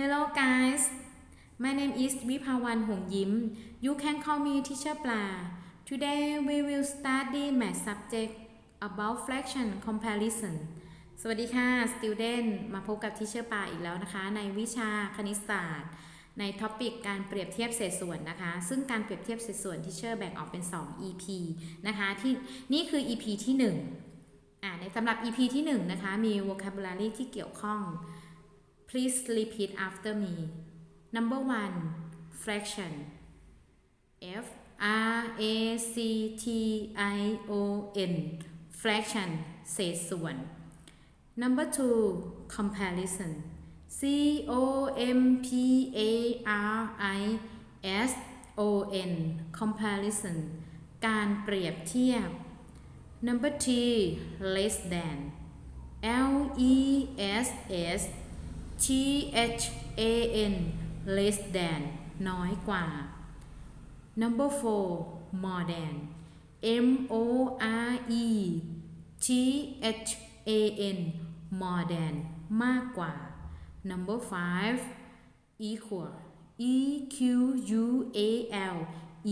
Hello guys my name is Vipawan Hong Yim you can call me teacher Pla today we will study math subject about fraction comparison สวัสดีค่ะ student มาพบกับ teacher ปาอีกแล้วนะคะ ในวิชาคณิตศาสตร์ ในท็อปิกการเปรียบเทียบเศษส่วนนะคะ ซึ่งการเปรียบเทียบเศษส่วน teacher แบ่งออกเป็น 2 EP นะคะ ที่นี่คือ EP ที่1อ่าในสำหรับ EP ที่1นะคะ มี vocabulary ที่เกี่ยวข้อง please repeat after me number one fraction F R A C T I O N fraction เศษส่วน number two comparison C O M P A R I S O N comparison การเปรียบเทียบ number three less than L E S S T H A N less than น้อยกว่า number four more than M O R E T H A N more than มากกว่า number five equal E Q U A L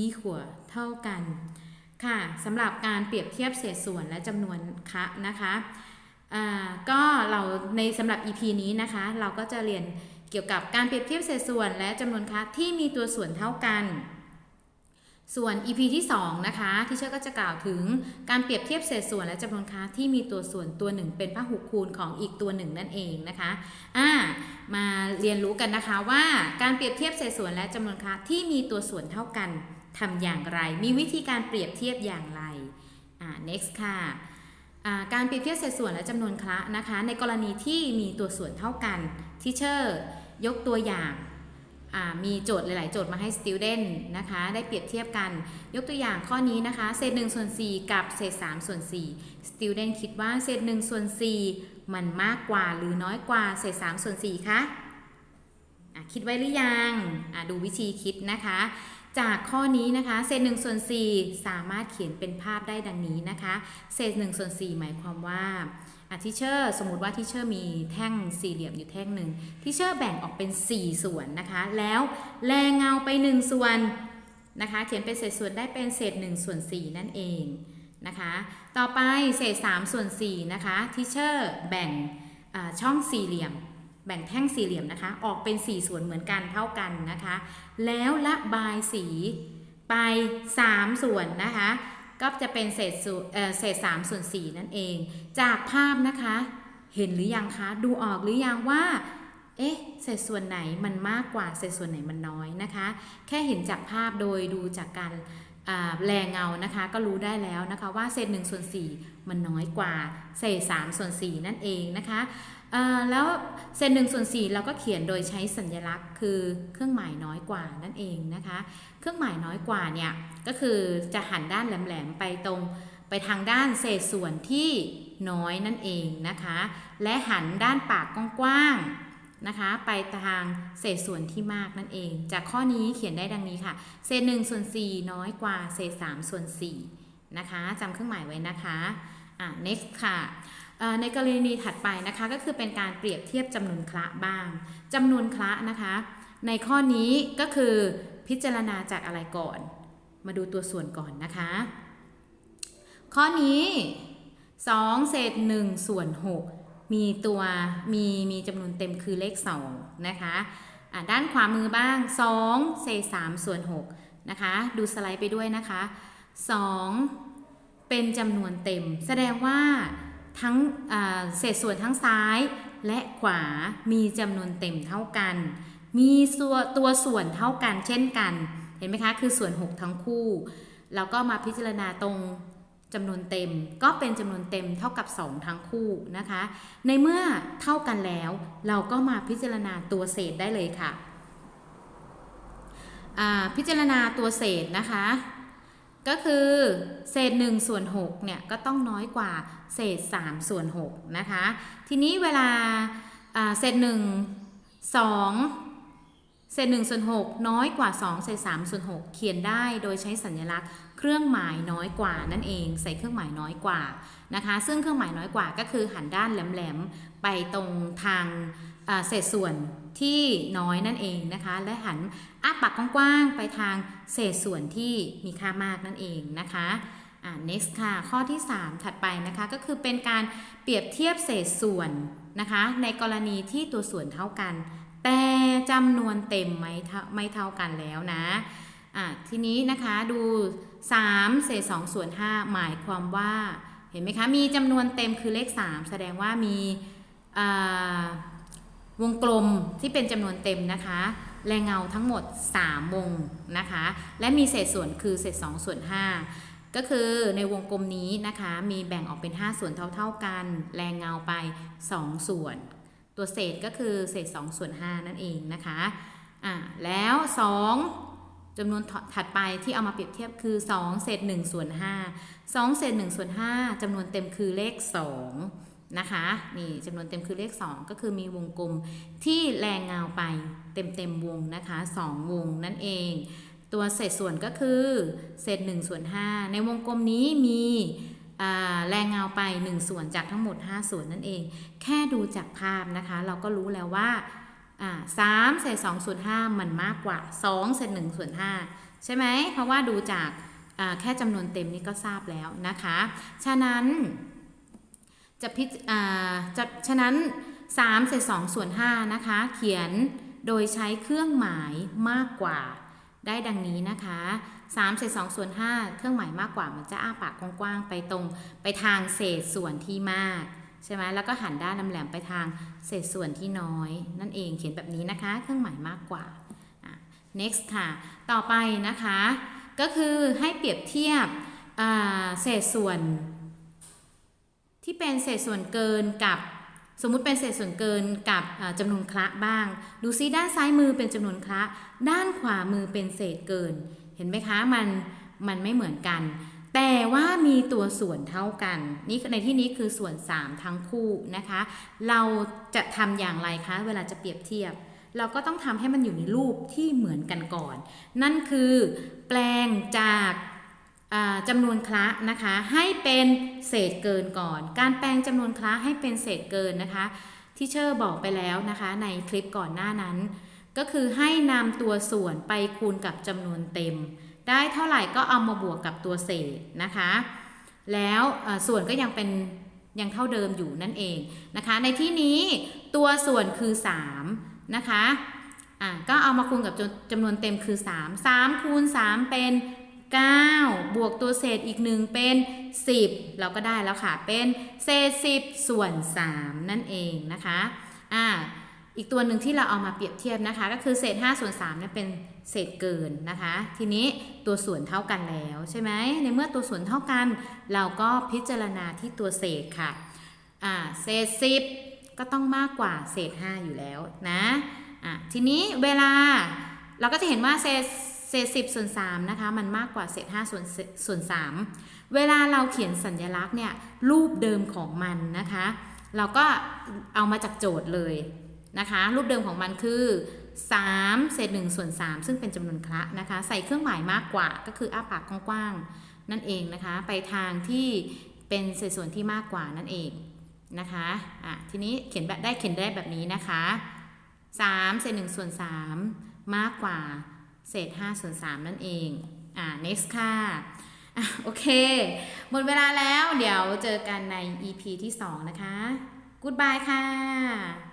equal เท่ากัน ค่ะสำหรับการเปรียบเทียบเศษส่วนและจำนวนคะนะคะ อ่าก็เราในสำหรับ EP นี้นะคะ เราก็จะเรียนเกี่ยวกับการเปรียบเทียบเศษส่วนและจำนวนคะที่มีตัวส่วนเท่ากัน ส่วน EP ที่ 2 นะคะ ที่เชื่อก็จะกล่าวถึงการเปรียบเทียบเศษส่วนและจำนวนคะที่มีตัวส่วนตัวหนึ่ง เป็นพหุคูณของอีกตัวหนึ่งนั่นเองนะคะอ่ามาเรียนรู้กันนะคะว่าการเปรียบเทียบเศษส่วนและจำนวนคะที่มีตัวส่วนเท่ากันทำอย่างไร มีวิธีการเปรียบเทียบอย่างไรอ่า next ค่ะ การเปรียบเทียบเศษส่วนและจำนวนคละนะคะ ในกรณีที่มีตัวส่วนเท่ากันที่เชอร์ยกตัวอย่างมีโจทย์หลาย ๆ โจทย์มาให้ student นะคะ ได้เปรียบเทียบกัน ยกตัวอย่างข้อนี้นะคะ เศษ1ส่วน4กับเศษ3ส่วน4 student คิดว่าเศษ1ส่วน4มันมากกว่าหรือน้อยกว่าเศษ3ส่วน4คะะคิดไว้หรือยังดูวิธีคิดนะคะ จากข้อนี้นะคะเศษ1ส่วน4สามารถเขียนเป็นภาพได้ดังนี้นะคะ เศษ1ส่วน4หมายความว่าอาทิเชอร์สมมติว่าทิเชอร์มีแท่งสี่เหลี่ยมอยู่แท่งหนึ่งทิเชอร์แบ่งออกเป็น 4 ส่วนนะคะ แล้วแลเงาไป 1 ส่วนนะคะ เขียนเป็นเศษส่วนได้เป็นเศษ1ส่วน4นั่นเองนะคะ ต่อไปเศษ3ส่วน4นะคะทิเชอร์แบ่งช่องสี่เหลี่ยม แบ่งแท่งสี่เหลี่ยมนะคะ ออกเป็น 4 ส่วนเหมือนกันเท่ากันนะคะ แล้วละบายสีไป 3 ส่วนนะคะ ก็จะเป็นเศษเศษสามส่วนสี่นั่นเอง จากภาพนะคะ เห็นหรือยังคะ ดูออกหรือยังว่าเอ๊ะเศษส่วนไหนมันมากกว่าเศษส่วนไหนมันน้อยนะคะ แค่เห็นจากภาพโดยดูจากการ แรงเงานะคะก็รู้ได้แล้วนะคะว่าเศษ1ส่วน4มันน้อยกว่าเศษ3ส่วน4นั่นเองนะคะแล้วเศษ1ส่วน4เราก็เขียนโดยใช้สัญลักษณ์ คือเครื่องหมายน้อยกว่านั่นเองนะคะ เครื่องหมายน้อยกว่าเนี่ยก็คือจะหันด้านแหลมๆไปตรงไปทางด้านเศษส่วนที่น้อยนั่นเองนะคะ และหันด้านปากกว้างๆ นะคะ ไปทางเศษส่วนที่มากนั่นเอง จากข้อนี้เขียนได้ดังนี้ค่ะ เศษ1ส่วน4น้อยกว่าเศษ3ส่วน4นะคะจำเครื่องหมายไว้นะคะอะ next ค่ะในกรณีถัดไปนะคะก็คือเป็นการเปรียบเทียบจำนวนคละบ้างจำนวนคละนะคะ ในข้อนี้ก็คือพิจารณาจากอะไรก่อน มาดูตัวส่วนก่อนนะคะ ข้อนี้ 2 เศษ1ส่วน6 มีตัวมีมีจำนวนเต็มคือเลข2นะคะะด้านขวามือบ้าง 2 เศษ3ส่วน6นะคะ ดูสไลด์ไปด้วยนะคะ 2 เป็นจำนวนเต็ม แสดงว่าทั้งเศษส่วนทั้งซ้ายและขวามีจำนวนเต็มเท่ากัน มีส่วตัวส่วนเท่ากันเช่นกัน เห็นไหมคะ คือส่วน 6 ทั้งคู่ แล้วก็มาพิจารณาตรง จำนวนเต็มก็เป็นจำนวนเต็มเท่ากับ 2 ทั้งคู่นะคะ ในเมื่อเท่ากันแล้ว เราก็มาพิจารณาตัวเศษได้เลยค่ะ พิจารณาตัวเศษนะคะ ก็คือเศษ1ส่วน6เนี่ยก็ต้องน้อยกว่าเศษ3ส่วน6นะคะ ทีนี้เวลาเศษ1 2 เศษ1ส่วน6น้อยกว่า 2 เศษ3ส่วน6เขียนได้โดยใช้สัญลักษณ์ เครื่องหมายน้อยกว่านั่นเอง ใส่เครื่องหมายน้อยกว่านะคะ ซึ่งเครื่องหมายน้อยกว่าก็คือหันด้านแหลมๆไปตรงทางเศษส่วนที่น้อยนั่นเองนะคะ และหันอ้าปากกว้างๆไปทางเศษส่วนที่มีค่ามากนั่นเองนะคะอ่า next ค่ะ ข้อที่ 3 ถัดไปนะคะ ก็คือเป็นการเปรียบเทียบเศษส่วนนะคะ ในกรณีที่ตัวส่วนเท่ากัน แต่จำนวนเต็มไม่เท่าไม่เท่ากันแล้วนะอะทีนี้นะคะดู3เศษ2ส่วน5หมายความว่าเห็นไหมคะ มีจำนวนเต็มคือเลข 3 แสดงว่ามีวงกลมที่เป็นจำนวนเต็มนะคะแรงเงาทั้งหมด 3 วงนะคะ และมีเศษส่วนคือเศษ 2 ส่วน 5 ก็คือในวงกลมนี้นะคะ มีแบ่งออกเป็น 5 ส่วนเท่า ๆกัน แรงเงาไป 2 ส่วน ตัวเศษก็คือเศษ2ส่วน5นั่นเองนะคะอะแล้ว 2จำนวนถัดไปที่เอามาเปรียบเทียบคือ 2 เศษ1ส่วน5 2 เศษ1ส่วน5จำนวนเต็มคือเลข 2 นะคะ นี่จำนวนเต็มคือเลข 2 ก็คือมีวงกลมที่แรงเงาไปเต็มเต็มๆวงนะคะ 2 วงนั่นเอง ตัวเศษส่วนก็คือ เศษ1ส่วน5ในวงกลมนี้มี แรงเงาไป 1 ส่วนจากทั้งหมด 5 ส่วนนั่นเอง แค่ดูจากภาพนะคะ เราก็รู้แล้วว่าอ่าสามเศษ2ส่วน5มันมากกว่า2เศษ1ส่วน5ใช่ไหม เพราะว่าดูจากแค่จำนวนเต็มนี่ก็ทราบแล้วนะคะ ฉะนั้นจะพิจจะฉะนั้น3เศษ2ส่วน5นะคะ เขียนโดยใช้เครื่องหมายมากกว่า ได้ดังนี้นะคะ3เศษ2ส่วน5เครื่องหมายมากกว่ามันจะอ้าปากกว้างๆไปตรงไปทางเศษส่วนที่มากใช่ไหมแล้วก็หันด้านน้ำแหลมไปทางเศษส่วนที่น้อย นั่นเองเขียนแบบนี้นะคะ เครื่องหมายมากกว่า next ค่ะ ต่อไปนะคะ ก็คือให้เปรียบเทียบเศษส่วน ที่เป็นเศษส่วนเกินกับ สมมุติเป็นเศษส่วนเกินกับอ่าจำนวนคละบ้าง ดูซิด้านซ้ายมือเป็นจำนวนคละ ด้านขวามือเป็นเศษเกิน เห็นไหมคะมันมันไม่เหมือนกัน แต่ว่ามีตัวส่วนเท่ากัน นี่ในที่นี้คือส่วน 3 ทั้งคู่นะคะ เราจะทำอย่างไรคะ เวลาจะเปรียบเทียบ เราก็ต้องทำให้มันอยู่ในรูปที่เหมือนกันก่อน นั่นคือ แปลงจาก จำนวนคละนะคะให้เป็นเศษเกินก่อน การแปลงจำนวนคละให้เป็นเศษเกินนะคะที่เชอร์บอกไปแล้วนะคะในคลิปก่อนหน้านั้น ก็คือให้นำตัวส่วนไปคูณกับจำนวนเต็ม ได้เท่าไหร่ก็เอามาบวกกับตัวเศษนะคะ แล้วส่วนก็ยังเป็นยังเท่าเดิมอยู่นั่นเองนะคะ ในที่นี้ตัวส่วนคือ 3 นะคะอะก็เอามาคูณกับจำจำนวนเต็มคือ 3 3คูณ3เป็น 9 บวกตัวเศษอีกหนึ่งเป็น 10 เราก็ได้แล้วค่ะ เป็นเศษ 10 ส่วน 3 นั่นเองนะคะอ่าอีกตัวหนึ่งที่เราเอามาเปรียบเทียบนะคะ ก็คือเศษ 5 ส่วน3เนี่ยเป็นเศษเกินนะคะ ทีนี้ตัวส่วนเท่ากันแล้วใช่ไหมในเมื่อตัวส่วนเท่ากัน เราก็พิจารณาที่ตัวเศษค่ะอ่าเศษ 10 ก็ต้องมากกว่าเศษ 5 อยู่แล้วนะอะทีนี้เวลาเราก็จะเห็นว่าเศษ เศษ10ส่วน3นะคะมันมากกว่าเศษ5ส่วนส่วน3เวลาเราเขียนสัญลักษณ์เนี่ยรูปเดิมของมันนะคะ เราก็เอามาจากโจทย์เลยนะคะ รูปเดิมของมันคือ3เศษ1ส่วน3ซึ่งเป็นจำนวนคละนะคะ ใส่เครื่องหมายมากกว่าก็คืออ้าปากกว้างๆนั่นเองนะคะ ไปทางที่เป็นเศษส่วนที่มากกว่านั่นเองนะคะอะทีนี้เขียนแบบได้เขียนได้แบบนี้นะคะ3เศษ1ส่วน3มากกว่า เศษ5ส่วน3นั่นเอง อ่า next ค่ะอะ โอเค หมดเวลาแล้วเดี๋ยวเจอกันใน EP ที่ 2 นะคะ goodbye ค่ะ